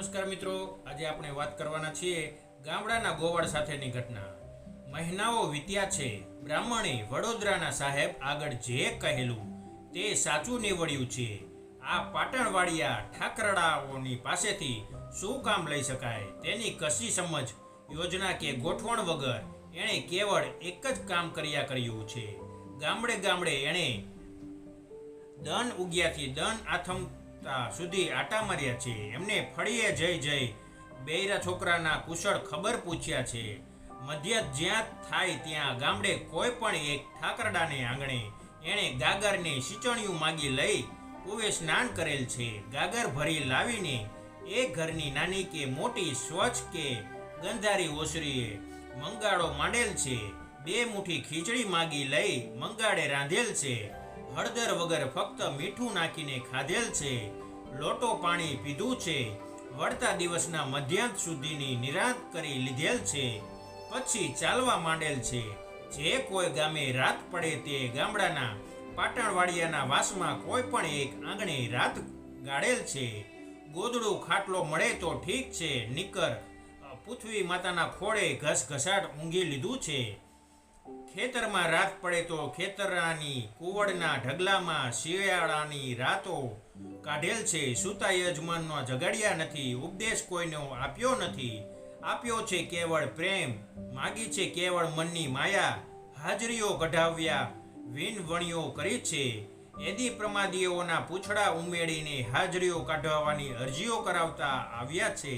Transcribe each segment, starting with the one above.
નમસ્કાર મિત્રો, આજે આપણે વાત કરવાના છીએ ગામડાના ગોવાળ સાથેની ઘટના. મહિનાઓ વીત્યા છે. બ્રાહ્મણે વડોદરાના સાહેબ આગળ જે કહેલું તે સાચું નીવડ્યું છે. આ પાટણવાડિયા ઠાકરડાઓની પાસેથી શું કામ લઈ શકાય તેની કશી સમજ, યોજના કે ગોઠવણ વગર એણે કેવળ એક જ કામ કર્યા કર્યું છે. ગામડે ગામડે એણે દન ઉગ્યાથી દન આથમતા સુધી આટા માર્યા છે. એમને ફળીએ જઈ જઈ બેરા છોકરાના કુશળ ખબર પૂછ્યા છે. મધ્ય જ્યાં થાય ત્યાં ગામડે કોઈ પણ એક ઠાકરડાને આંગણે એણે ગાગરને સિંચણિયું માગી લઈ કુવે સ્નાન કરેલ છે. ગાગર ભરી લાવીને એ ઘરની નાની કે મોટી સ્વચ્છ કે ગંધારી ઓસરીએ મંગાડો માંડેલ છે. બે મુઠ્ઠી ખીચડી માગી લઈ મંગાડે રાંધેલ છે. હળદર વગર ફક્ત મીઠું નાખીને ખાધેલ છે. લોટો પાણી પીધું છે. વળતા દિવસના મધ્યાંત સુધીની નિરાંત કરી લીધેલ છે. પછી ચાલવા માંડેલ છે. જે કોઈ ગામે રાત પડે તે ગામડાના પાટણવાડિયાના વાસમાં કોઈ પણ એક આંગણે રાત ગાળેલ છે. ગોદડું ખાટલો મળે તો ઠીક છે, નિકર. પૃથ્વી માતાના ખોળે ઘસઘસાટ ઊંઘી લીધું છે. ખેતરમાં રાત પડે તો ખેતરાની કુવડના ઢગલામાં શિયાળાની રાતો કાઢેલ છે. સુતા યજમાનનો જગાડ્યા નથી. ઉપદેશ કોઈનો આપ્યો નથી. આપ્યો છે કેવળ પ્રેમ, માગી છે કેવળ મનની માયા. હાજરીઓ કઢાવ્યા વિનવણીઓ કરી છે. એદી પ્રમાદીઓના પૂછડા ઉમેડીને હાજરીઓ કાઢવાની અરજીઓ કરાવતા આવ્યા છે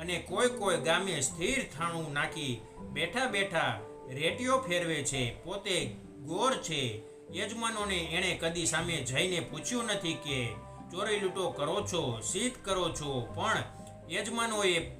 અને કોઈ કોઈ ગામે સ્થિર થાણું નાખી બેઠા બેઠા રેટીઓ ફેરવે છે, પોતે ગોર છે. યજમાનોને એણે કદી સામે જઈને પૂછ્યું નથી કે, ચોરી લૂંટો કરો છો શીત કરો છો? પણ યજમાનોએ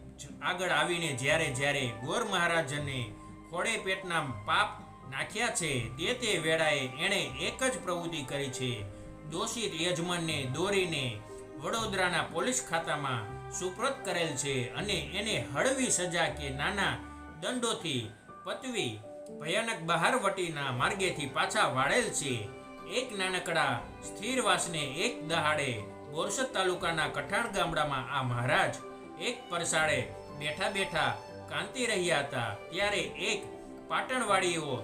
આગળ આવીને જ્યારે જ્યારે ગોર મહારાજને ખોડે પેટના પાપ નાખ્યા છે, તે તે વેળાએ એણે એક જ પ્રવૃત્તિ કરી છે. દોષિત યજમાનને દોરીને વડોદરાના પોલીસ ખાતામાં સુપ્રત કરેલ છે અને એને હળવી સજા કે નાના દંડોથી પતવી ભયાનક બહારવટીના માર્ગેથી પાછા વાળેલ છે. એક નાનકડા સ્થિરવાસને એક દહાડે બોરસદ તાલુકાના કઠાણ ગામડામાં આ મહારાજ એક પરસાળે બેઠા બેઠા કાંતિ રહ્યા હતા. ત્યારે એક પાટણવાડીઓ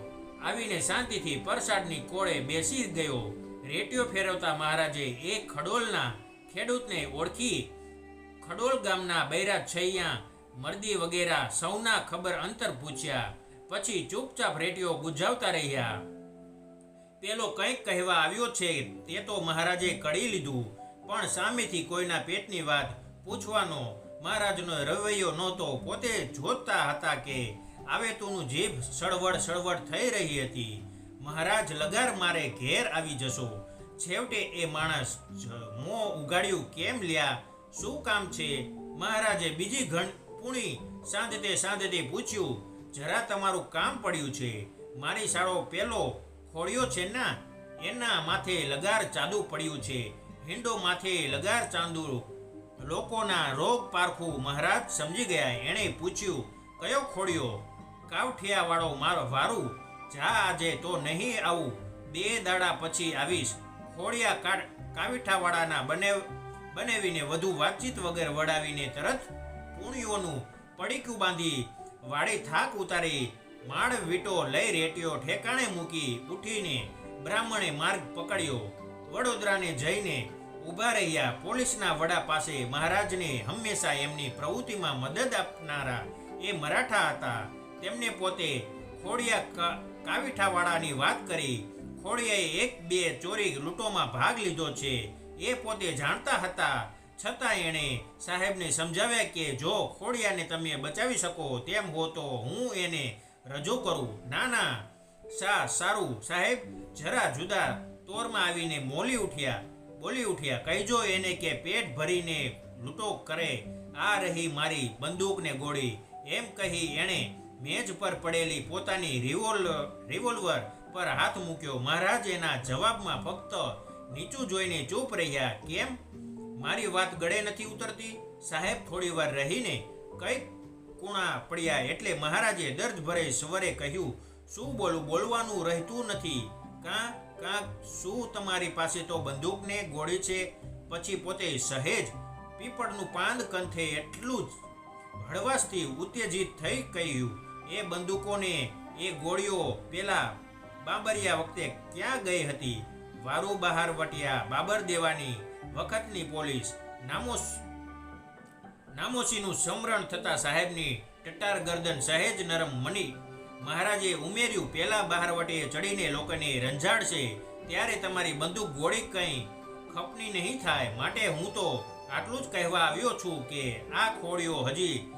આવીને શાંતિથી પરસાડની કોળે બેસી ગયો. રેટિયો ફેરવતા મહારાજે એક ખડોલના ખેડૂતને ઓળખી ખડોલ ગામના બૈરા છૈયા, મરદી વગેરે સૌના ખબર અંતર પૂછ્યા. પછી ચૂપચાપ રેટીઓ ગુજાવતા રહ્યા. પેલો કંઈક કહેવા આવ્યો છે, તે તો મહારાજે કડી લીધું, પણ સામેથી કોઈના પેટની વાત પૂછવાનો મહારાજનો રવૈયો નહોતો, પોતે જોતા હતા કે આવે આવેતુનું જીભ સળવડ સળવડ થઈ રહી હતી. મહારાજ લગાર મારે ઘેર આવી જશો. છેવટે એ માણસ મોં ઉગાડ્યું, કેમ લ્યા? શું કામ છે? મહારાજે બીજી ઘણ પૂણી સાંજતે સાંજતે પૂછ્યું જરા તમારું કામ પડ્યું છે. મારી શાળો પેલો ખોળ્યો છે ના, એના માથે લગાર ચાદુ પડ્યું છે. હિંડો માથે લગાર ચાંદુ. લોકોના રોગ પારખું મહારાજ સમજી ગયા. એણે પૂછ્યું, કયો ખોડ્યો કાવઠિયાવાળો મારો વારું? જા આજે તો નહીં આવું. બે દાડા પછી આવીશ. ખોડિયા કા કાવીઠાવાળાના બને, બનાવીને વધુ વાતચીત વગર વડાવીને તરત પૂણીઓનું પડીકું બાંધી વાડી થાક ઉતારી માળ વીટો લઈ રેટ્યો ઠેકાણે મૂકી ઉઠીને બ્રાહ્મણે માર્ગ પકડ્યો. વડોદરાને જઈને ઊભા રહ્યા પોલીસના વડા પાસે મહારાજને હંમેશા એમની પ્રવૃત્તિમાં મદદ આપનારા એ મરાઠા હતા. તેમને પોતે ખોડિયા કાવીઠાવાળાની વાત કરી. ખોડિયાએ એક બે ચોરી લૂંટોમાં ભાગ લીધો છે. એ પોતે જાણતા હતા છતાં એણે સાહેબને સમજાવ્યા કે જો ખોડિયાને તમે બચાવી શકો તેમ હો તો હું એને રજૂ કરું. ના ના, સા, સારું, સાહેબ, જરા જુદા તોરમાં આવીને મોલી ઉઠ્યા. બોલી ઉઠ્યા, કહેજો એને કે પેટ ભરીને લૂંટો કરે. આ રહી મારી બંદૂકને ગોળી. એમ કહી એણે મેજ પર પડેલી પોતાની રિવોલ્વ રિવોલ્વર પર હાથ મૂક્યો. મહારાજ એના જવાબમાં ફક્ત નીચું જોઈને ચૂપ રહ્યા. કેમ? મારી વાત ગળે નથી ઉતરતી? સાહેબ, થોડી વાર રહીને કઈ કુણા પડ્યા એટલે મહારાજે દર્દ ભરે સ્વરે કહ્યું, શું બોલું? બોલવાનું રહેતું નથી. કાં? કાં? શું તમારી પાસે તો બંદૂકને ગોળી છે? પછી પોતે સહેજ પીપળનું પાંદ કંથે એટલું જ હળવાશથી ઉત્તેજિત થઈ કહ્યું, એ બંદૂકોને, એ ગોળીઓ પેલા બાબરિયા વખતે ક્યાં ગઈ હતી? વારુ બહાર વટ્યા બાબર દેવાની વખતની પોલીસ નામોસ, નામોશીનું સમરણ થતા સાહેબની ટટાર ગરદન સહેજ નરમ મની મહારાજે ઉમેર્યું પેલા બહારવટીએ ચડીને લોકોને રંજાડશે, ત્યારે તમારી બંદૂક ગોળી કંઈ ખપની નહીં થાય. માટે હું તો આટલું જ કહેવા આવ્યો છું કે આ ખોડિયો હજી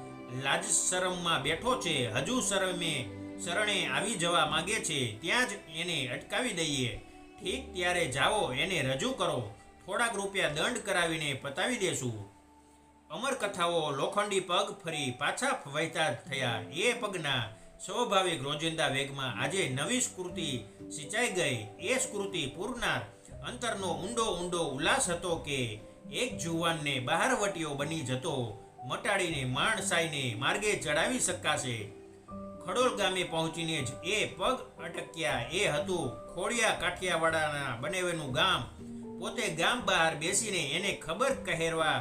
લાજ શરમમાં બેઠો છે. હજુ શરમે, શરણે આવી જવા માગે છે. ત્યાં જ એને અટકાવી દઈએ. ઠીક ત્યારે જાઓ, એને રજૂ કરો. થોડાક રૂપિયા દંડ કરાવીને પતાવી દેશું. અમર કથાઓ લોખંડી પગ ફરી પાછા વહેતા થયા. એ પગના સ્વાભાવિક રોજિંદા વેગમાં આજે નવી સ્કૃતિ સિંચાઈ ગઈ. એ સ્કૃતિ પૂરનાર. અંતરનો ઊંડો ઊંડો ઉલ્લાસ હતો કે એક જુવાનને બહારવટીઓ બની જતો મટાડીને માણસાઈને માર્ગે ચડાવી શકાશે. ખડોલ ગામે પહોંચીને જ એ પગ અટક્યા. એ હતું ખોડિયા કાઠિયાવાડાના બનેવેનું ગામ. પોતે ગામ બહાર બેસીને એને ખબર કહેરવા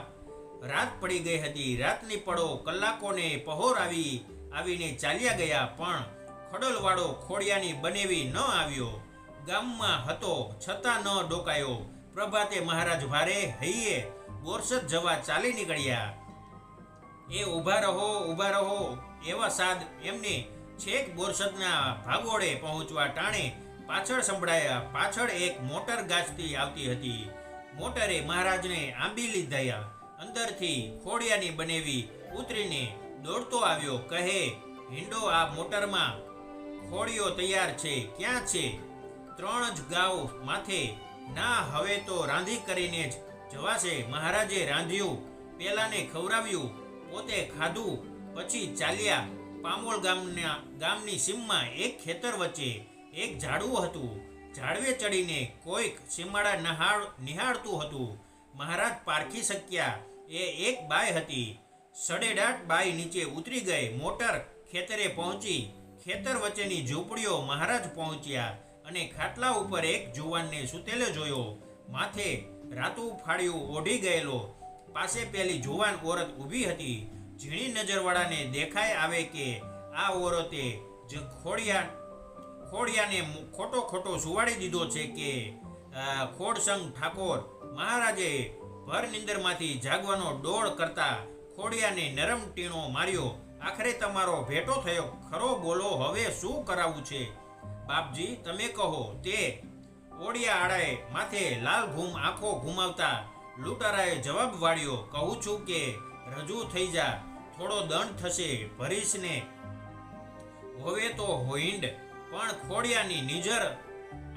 રાત પડી ગઈ હતી. રાતની પડો કલાકોને પહોર આવી, આવીને ચાલ્યા ગયા, પણ ખડલવાળો ખોડિયાની બનેવી ન આવ્યો. ગામમાં હતો, છતાં ન ડોકાયો. પ્રભાતે મહારાજ ભારે હૈયે બોરસદ જવા ચાલી નીકળ્યા. એ ઊભા રહો ઊભા રહો, એવા સાદ એમને છેક બોરસદના ભાગોળે પહોંચવા ટાણે પાછળ સંભળાયા, પાછળ એક મોટર ગાજતી આવતી હતી. મોટરે મહારાજને આંબી લીધાયા. અંદરથી ખોડિયાની બનેવી ઉતરીને દોડતો આવ્યો, કહે, હિંડો, આ મોટરમાં ખોડિયો તૈયાર છે. ક્યાં છે? ત્રણ જ ગાઉ માથે. ના, હવે તો રાંધી કરીને જ જવાશે. મહારાજે રાંધ્યું, પેલાને ખવડાવ્યું, પોતે ખાધું, પછી ચાલ્યા. પામોલ ગામના, ગામની સીમમાં એક ખેતર વચ્ચે એક ઝાડવું હતું. ઝાડવે ચડીને કોઈક સીમાડા નહાળ, નિહાળતું હતું. મહારાજ પારખી શક્યા. એ એક બાય હતી. સડેડાટ બાઈ નીચે ઉતરી ગઈ, મોટર ખેતરે પહોંચી. ખેતર વચ્ચેની ઝૂંપડીઓ મહારાજ પહોંચ્યા અને ખાટલા ઉપર એક જુવાનને સૂતેલો જોયો. માથે રાતું ફાળ્યું ઓઢી ગયેલો. પાસે પેલી જુવાન ઓરત ઊભી હતી. ઝીણી નજરવાળાને દેખાય આવે કે આ ઓરતે જ ખોડિયા ખોડિયાને ખોટો ખોટો સુવાડી દીધો છે કે ખોડસંગ ઠાકોર મહારાજે ભર નિંદરમાંથી જાગવાનો ડોળ કરતા ખોડિયાને નરમ ટીણો માર્યો. આખરે તમારો ભેટો થયો. ખરો બોલો, હવે શું કરાવવું છે? બાપજી, તમે કહો, તે ઓડિયા આડાએ માથે લાલ ઘૂમ આંખો ઘુમાવતા લૂંટારાએ જવાબ વાળ્યો. કહું છું કે, રજૂ થઈ જા. થોડો દંડ થશે ભરીશને. હવે તો હોઈંડ પણ ખોડિયાની નિજર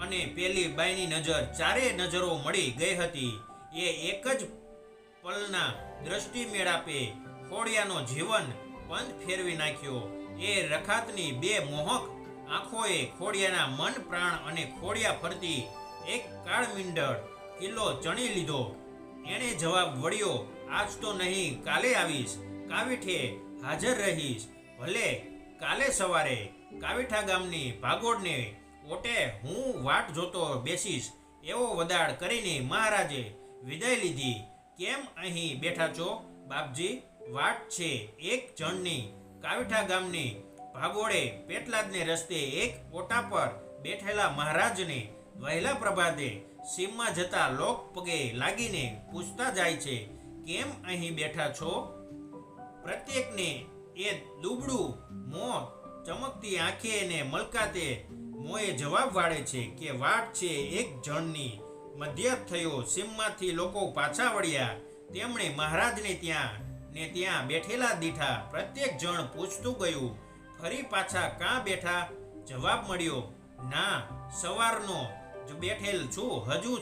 અને પેલી બાઈની નજર ચારે નજરો મળી ગઈ હતી. એ એક જ પલના દ્રષ્ટિ મેળાપે ખોડિયાનો જીવન પંથ ફેરવી નાખ્યો. એ રખાતની બે મોહક આંખોએ ખોડિયાના મન, પ્રાણ અને ખોડિયા ફરતી એક કાળમીંડળ કિલ્લો ચણી લીધો. એણે જવાબ વળ્યો, આજ તો નહીં, કાલે આવીશ. કાવીઠે હાજર રહીશ. ભલે કાલે સવારે કાવીઠા ગામની ભાગોળને ઓટે હું વાટ જોતો બેસીશ. એવો વદાડ કરીને મહારાજે વિદાય લીધી. કેમ અહીં બેઠા છો? બાપજી, વાટ છે એક જણની. કાવીઠા ગામની ભાગોળે પેટલાદને રસ્તે એક ઓટા પર બેઠેલા મહારાજને વહેલા પ્રભાતે સીમમાં જતા લોક પગે લાગીને પૂછતા જાય છે, કેમ અહીં બેઠા છો? પ્રત્યેકને એ દુબળું મોં ચમકતી આંખે ને મલકાતે મોએ જવાબ વાળે છે કે વાટ છે એક જણની. મધ્યત થયો, સીમમાંથી લોકો પાછા વળ્યા. તેમણે મહારાજને ત્યાં ને ત્યાં બેઠેલા દીઠા પ્રત્યેક જણ પૂછતું ગયું. ફરી પાછા કાં બેઠા? જવાબ મળ્યો, ના, સવારનો જ બેઠેલ છું, હજુ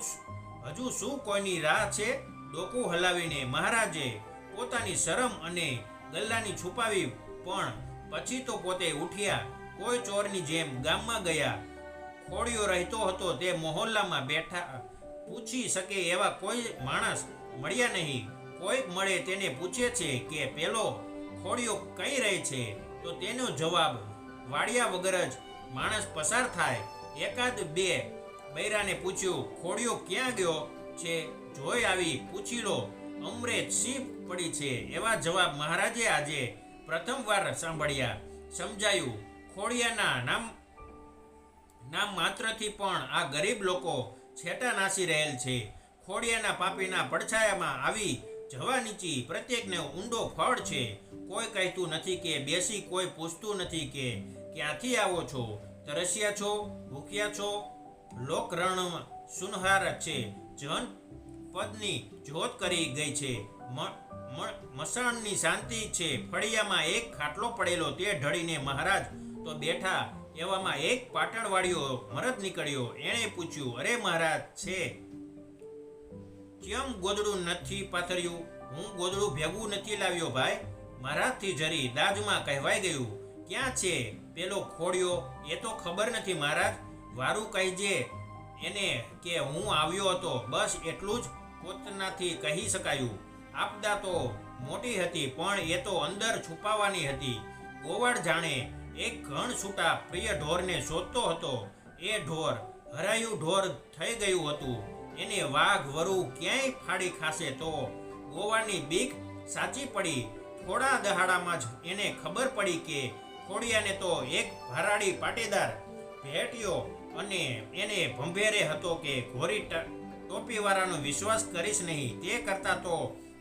હજુ શું કોઈની રાહ છે? ડોકું હલાવીને મહારાજે પોતાની શરમ અને ગલ્લાની છુપાવી, પણ પછી તો પોતે ઉઠ્યા, કોઈ ચોરની જેમ ગામમાં ગયા. ખોડિયો રહેતો હતો તે મોહલ્લામાં બેઠા, પૂછી શકે એવા કોઈ માણસ મળ્યા નહીં. કોઈક મળે તેને પૂછે છે કે પેલો ખોડિયો કઈ રહે છે? તો તેનો જવાબ વાળ્યા વગર જ માણસ પસાર થાય. એકાદ બે બૈરાને પૂછ્યું, ખોડિયો ક્યાં ગયો છે? જોઈ આવી, પૂછી લો. અમરેત સિંહ પડી છે. એવા જવાબ મહારાજે આજે પ્રથમવાર સાંભળ્યા. સમજાયું, ખોડિયાના નામ નામ માત્રથી પણ આ ગરીબ લોકો છેટા નાસી રહેલ છે. ખોડિયાના પાપીના પડછાયામાં આવી જવા નીચી પ્રત્યેકને ઊંડો ફળ છે. કોઈ કહેતું નથી કે બેસી, કોઈ પૂછતું નથી કે ક્યાંથી આવો છો? તરસ્યા છો, ભૂખ્યા છો? લોકરણ સુનહાર છે. જન પદની જોત કરી ગઈ છે. મ- મ- શાંતિ છે. ફળિયામાં એક ખાટલો પડેલો તે ઢળીને મહારાજ તો બેઠા એવામાં એક પાટણવાળીઓ મરદ નીકળ્યો. એણે પૂછ્યું, અરે મહારાજ, છે? કેમ ગોદડું નથી પાથર્યું? હું ગોદડું ભેગું નથી લાવ્યો ભાઈ. મહારાજથી જરી દાજમાં કહેવાઈ ગયું, ક્યાં છે પેલો ખોડ્યો? એ તો ખબર નથી મહારાજ. વારું કહીજે એને કે હું આવ્યો હતો. બસ એટલું જ પોતાનાથી કહી શકાયું? આપદા તો મોટી હતી, પણ એ તો અંદર છુપાવાની હતી. ગોવાળ જાણે એક ઘણ છૂટા પ્રિય ઢોરને શોધતો હતો. એ ઢોર હરાયું ઢોર થઈ ગયું હતું. એને વાઘ, વરુ ક્યાંય ફાડી ખાશે તો? ગોવાળની બીક સાચી પડી. થોડા દહાડામાં જ એને ખબર પડી કે ખોડિયાને તો એક ભરાડી પાટીદાર ભેટ્યો અને એને ભંભેરે હતો કે ઘોરી ટોપીવાળાનો વિશ્વાસ કરીશ નહીં. તે કરતા તો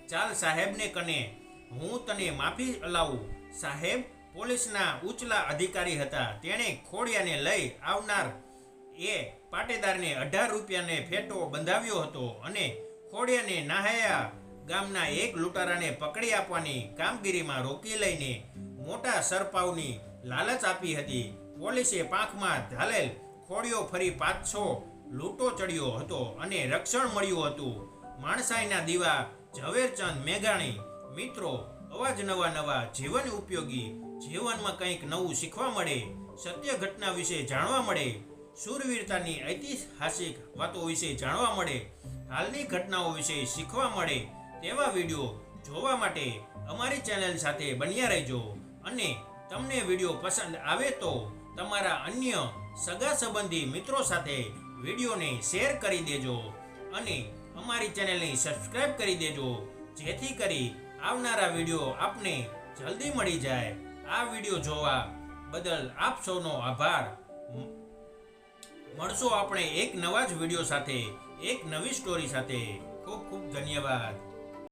ચાલ સાહેબને કને, હું તને માફી અલાવું. સાહેબ પોલીસના ઉચલા અધિકારી હતા. તેણે ખોડિયાને લઈ આવનાર એ પાટેદારને અઢાર રૂપિયાને ફેટો બંધાવ્યો હતો અને ખોડિયાને નાહયા ગામના એક લૂંટારાને પકડી આપવાની કામગીરીમાં રોકી લઈને મોટા સરપાવની લાલચ આપી હતી. પોલીસે પાંખમાં ઢાલેલ ખોડિયો ફરી પાછો લૂંટો ચડ્યો હતો અને રક્ષણ મળ્યું હતું. માણસાઈના દીવા ઝવેરચંદ મેઘાણી. મિત્રો, અવાજ નવા નવા જીવન ઉપયોગી, જીવનમાં કંઈક નવું શીખવા મળે, સત્ય ઘટના વિશે જાણવા મળે, શૂરવીરતાની ઐતિહાસિક વાતો વિશે જાણવા મળે, હાલની ઘટનાઓ વિશે શીખવા મળે, તેવા વીડિયો જોવા માટે અમારી ચેનલ સાથે બન્યા રહેજો. અને તમને વીડિયો પસંદ આવે તો તમારા અન્ય સગા સંબંધી મિત્રો સાથે વિડીયોને શેર કરી દેજો અને અમારી ચેનલને સબસ્ક્રાઇબ કરી દેજો, જેથી કરી આવનારા વીડિયો આપને જલ્દી મળી જાય. આ વીડિયો જોવા બદલ આપ સૌનો આભાર. મળશો આપણે એક નવા જ વીડિયો સાથે, એક નવી સ્ટોરી સાથે. ખૂબ ખૂબ ધન્યવાદ.